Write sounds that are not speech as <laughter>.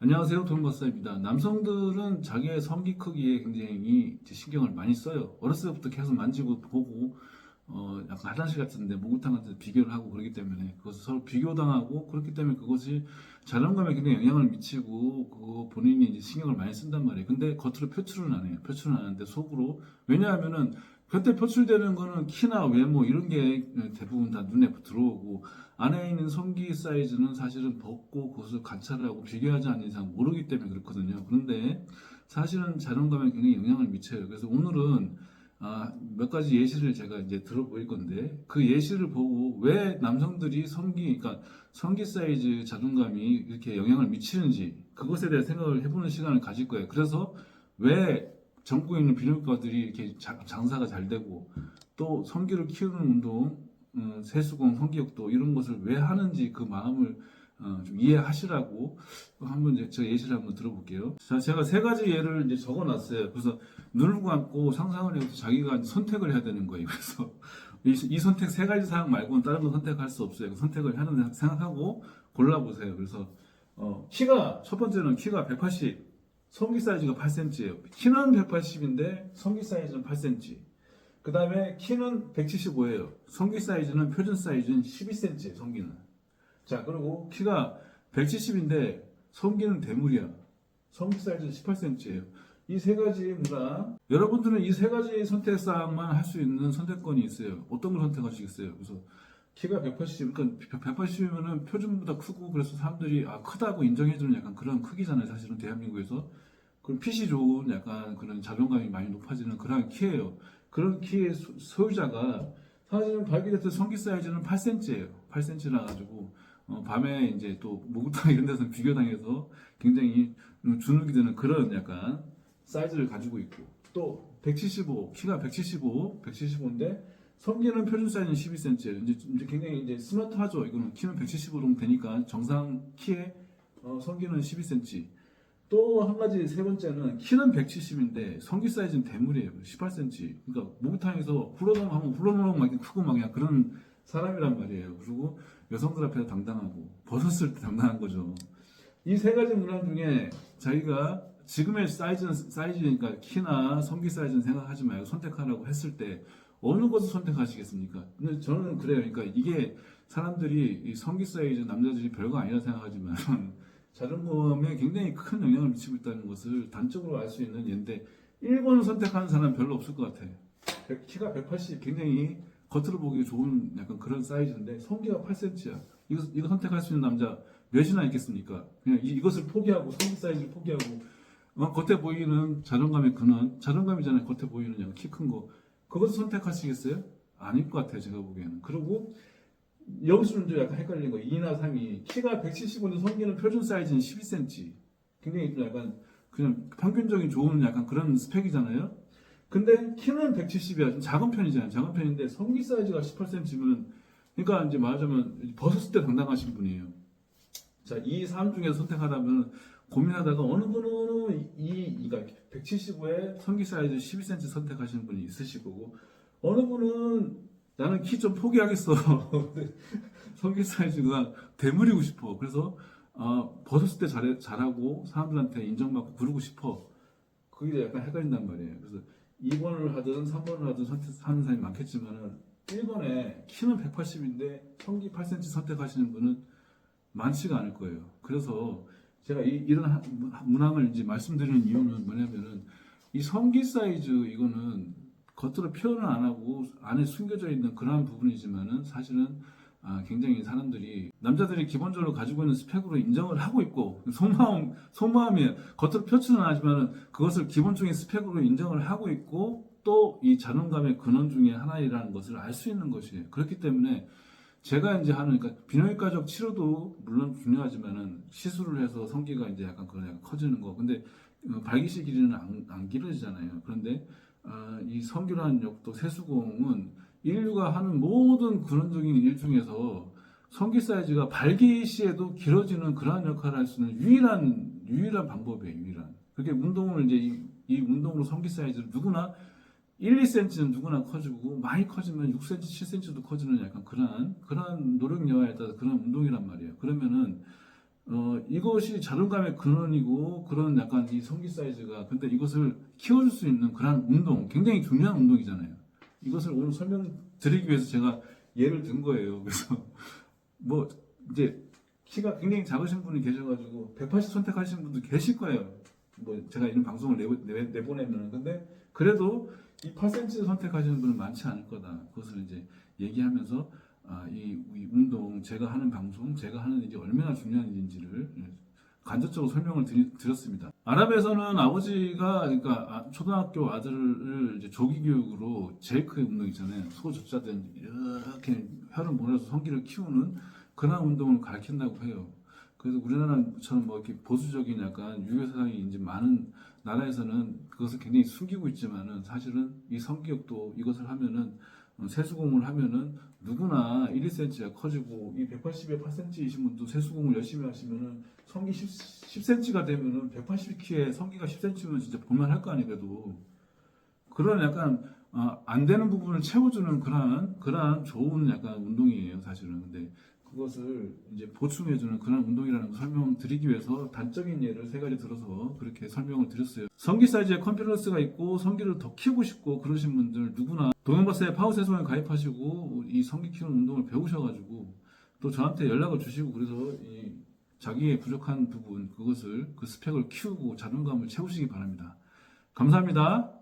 안녕하세요. 돈박사입니다. 남성들은 자기의 성기 크기에 굉장히 신경을 많이 써요. 어렸을 때부터 계속 만지고 보고, 어, 약간 화장실 같은데, 목욕탕 같은 데 비교를 하고 그러기 때문에, 그것을 서로 비교당하고, 그렇기 때문에 그것이 자존감에 굉장히 영향을 미치고, 그거 본인이 이제 신경을 많이 쓴단 말이에요. 근데 겉으로 표출은 안 해요. 표출은 안 하는데 속으로. 왜냐하면은, 그때 표출되는 거는 키나 외모 이런 게 대부분 다 눈에 들어오고 안에 있는 성기 사이즈는 사실은 벗고 그것을 관찰하고 비교하지 않는 이상 모르기 때문에 그렇거든요. 그런데 사실은 자존감에 굉장히 영향을 미쳐요. 그래서 오늘은 아, 몇 가지 예시를 제가 이제 들어보일 건데 그 예시를 보고 왜 남성들이 성기, 그러니까 성기 사이즈 자존감이 이렇게 영향을 미치는지 그것에 대해 생각을 해보는 시간을 가질 거예요. 그래서 왜 전국에 있는 비뇨기과들이 이렇게 자- 장사가 잘 되고 또 성기를 키우는 운동, 음, 세수공, 성기욕도 이런 것을 왜 하는지 그 마음을 어, 좀 이해하시라고 한번 이제 저 예시를 한번 들어볼게요. 자, 제가 세 가지 예를 이제 적어놨어요. 그래서 눈을 감고 상상을 해서 자기가 선택을 해야 되는 거예요. 그래서 이, 이 선택 세 가지 사항 말고는 다른 거 선택할 수 없어요. 그 선택을 하는 생각하고 골라보세요. 그래서 어, 키가 첫 번째는 키가 180, 성기 사이즈가 8cm예요. 키는 180인데 성기 사이즈는 8cm. 그 다음에 키는 175예요. 성기 사이즈는 표준 사이즈는 12cm예요. 성기는. 자 그리고 키가 170인데 성기는 대물이야. 성기 사이즈는 18cm예요. 이 세 가지 문항 여러분들은 이 세 가지 선택 사항만 할 수 있는 선택권이 있어요. 어떤 걸 선택하시겠어요? 그래서 키가 180, 그러니까 180이면은 표준보다 크고 그래서 사람들이 아 크다고 인정해주는 약간 그런 크기잖아요. 사실은 대한민국에서 그럼 핏이 좋은 약간 그런 자존감이 많이 높아지는 그런 키예요. 그런 키의 소- 소유자가 사실은 발기됐을 성기 사이즈는 8cm예요. 8cm라 가지고 어, 밤에 이제 또 목욕탕 이런 데서 비교당해서 굉장히 주눅이 드는 그런 약간 사이즈를 가지고 있고 또 175, 키가 175, 175인데 성기는 표준 사이즈는 12cm예요. 이제, 이제 굉장히 이제 스마트하죠. 이거는 키는 175 정도 되니까 정상 키에 어, 성기는 12cm. 또 한 가지 세 번째는 키는 170인데 성기 사이즈는 대물이에요. 18cm. 그러니까 목욕탕에서 훌러덩 하면 훌러덩 막 크고 막 그냥 그런 사람이란 말이에요. 그리고 여성들 앞에서 당당하고 벗었을 때 당당한 거죠. 이 세 가지 문항 중에 자기가 지금의 사이즈는 사이즈니까 키나 성기 사이즈는 생각하지 말고 선택하라고 했을 때 어느 것을 선택하시겠습니까? 근데 저는 그래요. 그러니까 이게 사람들이 이 성기 사이즈 남자들이 별거 아니라 생각하지만 <laughs> 자존감에 굉장히 큰 영향을 미치고 있다는 것을 단적으로 알 수 있는 예인데 1번을 선택하는 사람 별로 없을 것 같아요. 백- 키가 180 굉장히 겉으로 보기 좋은 약간 그런 사이즈인데 성기가 8cm야. 이거, 이거 선택할 수 있는 남자 몇이나 있겠습니까? 그냥 이, 것을 포기하고 성기 사이즈를 포기하고 어, 겉에 보이는 자존감의 근원, 자존감이잖아요. 겉에 보이는 키 큰 거. 그것을 선택하시겠어요? 아닐 것 같아요. 제가 보기에는. 그리고 여기서 좀 약간 헷갈리는 거 2나 3이 키가 175인데 성기는 표준 사이즈는 12cm. 굉장히 좀 약간 그냥 평균적인 좋은 약간 그런 스펙이잖아요. 근데 키는 170이야. 좀 작은 편이잖아요. 작은 편인데 성기 사이즈가 18cm면 그러니까 이제 말하자면 벗었을 때 당당하신 분이에요. 자, 이 삶 중에서 선택하라면 고민하다가 어느 분은 이 그러니까 175에 성기 사이즈 12cm 선택하시는 분이 있으실 거고 어느 분은 나는 키 좀 포기하겠어. <laughs> 성기 사이즈가 대물이고 싶어. 그래서 어, 벗었을 때 잘해, 잘하고 사람들한테 인정받고 부르고 싶어. 그게 약간 헷갈린단 말이에요. 그래서 2번을 하든 3번을 하든 선택하는 사람이 많겠지만은 1번에 키는 180인데 성기 8cm 선택하시는 분은 많지가 않을 거예요. 그래서 제가 이, 이런 하- 문항을 이제 말씀드리는 이유는 뭐냐면은 이 성기 사이즈 이거는 겉으로 표현을 안 하고 안에 숨겨져 있는 그러한 부분이지만은 사실은 아, 굉장히 사람들이 남자들이 기본적으로 가지고 있는 스펙으로 인정을 하고 있고 속마음 속마음이 겉으로 표출은 하지만은 그것을 기본적인 스펙으로 인정을 하고 있고 또 이 자존감의 근원 중에 하나이라는 것을 알 수 있는 것이에요. 그렇기 때문에 제가 이제 하는 그러니까 비뇨기과적 치료도 물론 중요하지만은 시술을 해서 성기가 이제 약간 그런 약간 커지는 거. 근데 어, 발기시 길이는 안, 안 길어지잖아요. 그런데 아, 이 성기라는 역도 세수공은 인류가 하는 모든 근원적인 일 중에서 성기 사이즈가 발기 시에도 길어지는 그러한 역할을 할 수 있는 유일한 유일한 방법이에요. 유일한. 그렇게 운동을 이제 이, 이 운동으로 성기 사이즈를 누구나 1, 2cm는 누구나 커지고 많이 커지면 6cm, 7cm도 커지는 약간 그러한 그러한 노력 여하에 따라 그런 운동이란 말이에요. 그러면은 어, 이것이 자존감의 근원이고 그런 약간 이 성기 사이즈가 근데 이것을 키워줄 수 있는 그런 운동 굉장히 중요한 운동이잖아요. 이것을 오늘 설명드리기 위해서 제가 예를 든 거예요. 그래서 <laughs> 뭐 이제 키가 굉장히 작으신 분이 계셔가지고 180 선택하시는 분도 계실 거예요. 뭐 제가 이런 방송을 내보, 내, 내보내면 근데 그래도 이 8cm 선택하시는 분은 많지 않을 거다. 그것을 이제 얘기하면서 아, 이, 이 운동 제가 하는 방송 제가 하는 일이 얼마나 중요한 일인지를 예, 간접적으로 설명을 드리, 드렸습니다. 아랍에서는 아버지가 그러니까 아- 초등학교 아들을 이제 조기 교육으로 제일 큰 운동 있잖아요. 소저자든 이렇게 혀를 몰아서 성기를 키우는 그런 운동을 가르친다고 해요. 그래서 우리나라처럼 뭐 이렇게 보수적인 약간 유교 사상이 이제 많은 나라에서는 그것을 굉장히 숨기고 있지만은 사실은 이 성기욕도 이것을 하면은 어, 세수공을 하면은 누구나 1, 2cm가 커지고 이 180에 8cm이신 분도 세수공을 열심히 하시면은 성기 10, 10cm가 되면은 180키에 성기가 10cm면 진짜 볼만할 거 아니에요 그래도. 그런 약간 어, 안 되는 부분을 채워주는 그러한 그러한 좋은 약간 운동이에요 사실은. 근데 그것을 이제 보충해주는 그런 운동이라는 걸 설명드리기 위해서 단적인 예를 세 가지 들어서 그렇게 설명을 드렸어요. 성기 사이즈에 컴퓨터스가 있고 성기를 더 키우고 싶고 그러신 분들 누구나 동영바스의 파워세소에 가입하시고 이 성기 키우는 운동을 배우셔가지고 또 저한테 연락을 주시고 그래서 이 자기의 부족한 부분 그것을 그 스펙을 키우고 자존감을 채우시기 바랍니다. 감사합니다.